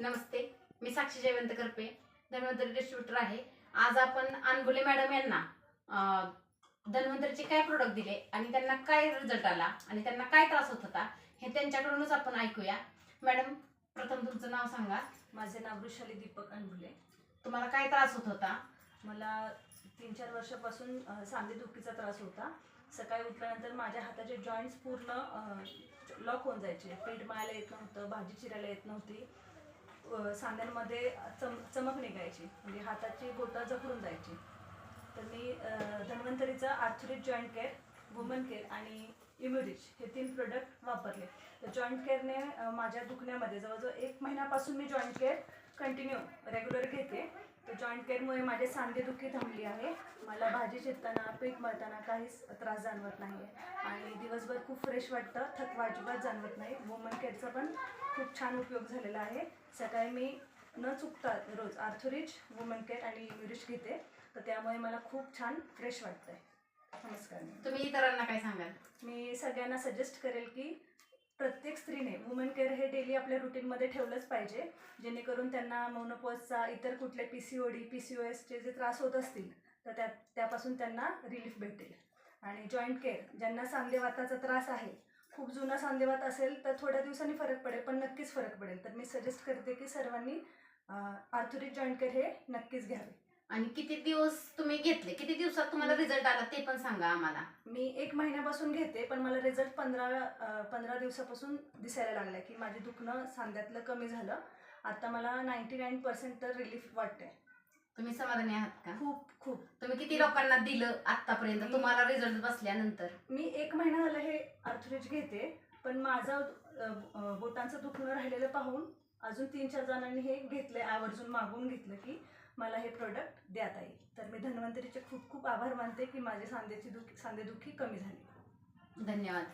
नमस्ते मी साक्षी जयवंत करपे धन्वंतरी डिस्ट्रीब्युटर आहे. आज आपण अनगुले मॅडम यांना धन्वंतरीचे काय प्रोडक्ट दिले आणि त्यांना काय रिझल्ट आला आणि त्यांना काय त्रास होत होता हे त्यांच्याकडूनच आपण ऐकूया. मॅडम प्रथम तुमचं नाव सांगा. माझे नाव वृषाली दीपक अनभुले तुम्हाला काय त्रास होत होता? मला तीन चार वर्षापासून अ, सांधेदुखीचा त्रास होता. सकाळी उठल्यानंतर माझ्या हाताचे जॉईंट्स पूर्ण लॉक होऊन जायचे. पीठ मळायला येत नव्हतं भाजी चिरायला येत नव्हती. सांध्यांमध्ये चम चमक निघायची. म्हणजे हाताची बोटं जखडून जायची. तर मी धन्वंतरीचा arthritic joint care woman care आणि इम्युरिच हे तीन प्रोडक्ट वापरले. तर जॉईंट केअरने माझ्या दुखण्यामध्ये जवळजवळ एक महिन्यापासून मी जॉईंट केअर कंटिन्यू रेग्युलर घेते. तर जॉईंट केअरमुळे माझे सांधेदुखी थांबली आहे. मला भाजी चिरताना पीठ मळताना काहीच त्रास जाणवत नाही आहे आणि दिवसभर खूप फ्रेश वाटतं. थकवा अजिबात जाणवत नाही. वुमन केअरचा पण खूप छान उपयोग झालेला आहे. सकाळी मी न चुकता रोज आर्थोरिच वुमन केअर आणि म्युरिच घेते. तर त्यामुळे मला खूप छान फ्रेश वाटतंय. नमस्कार. तुम्ही इतरांना काय सांगाल? मी सगळ्यांना सजेस्ट करेल की प्रत्येक स्त्रीने वुमेन केअर हे डेली आपल्या रुटीनमध्ये ठेवलंच पाहिजे. जेणेकरून त्यांना मोनोपॉजचा इतर कुठले P C O D P C O एसचे जे त्रास होत असतील तर त्या त्यापासून त्यांना रिलीफ भेटेल. आणि जॉईंट केअर ज्यांना सांधेवाताचा त्रास आहे खूप जुना सांधेवात असेल तर थोड्या दिवसांनी फरक पडेल पण नक्कीच फरक पडेल. तर मी सजेस्ट करते की सर्वांनी आर्थोरिक जॉईंट केअर हे नक्कीच घ्यावे. आणि किती दिवस तुम्ही घेतले? किती दिवसात तुम्हाला रिझल्ट आला ते पण सांगा आम्हाला. मी एक महिन्यापासून घेते पण मला रिझल्ट पंधरा पंधरा दिवसापासून दिसायला लागला की माझे दुखणं सांध्यातलं कमी झालं. आता मला नाईन्टी नाईन पर्सेंट तर रिलीफ वाटते तुम्ही समाधानी आहात का? खूप खूप. तुम्ही किती लोकांना दिलं आतापर्यंत? मी- तुम्हाला रिझल्ट बसल्यानंतर. मी एक महिना झाला हे अर्थरिच घेते पण माझं बोटांचं दुखणं राहिलेलं पाहून अजून तीन चार जणांनी हे घेतलंय आवर्जून मागून घेतलं की मला हे प्रोडक्ट द्यात येईल. तर मी धन्वंतरीचे खूप खूप आभार मानते की माझी सांधेची दुखी सांधेदुखी कमी झाली. धन्यवाद.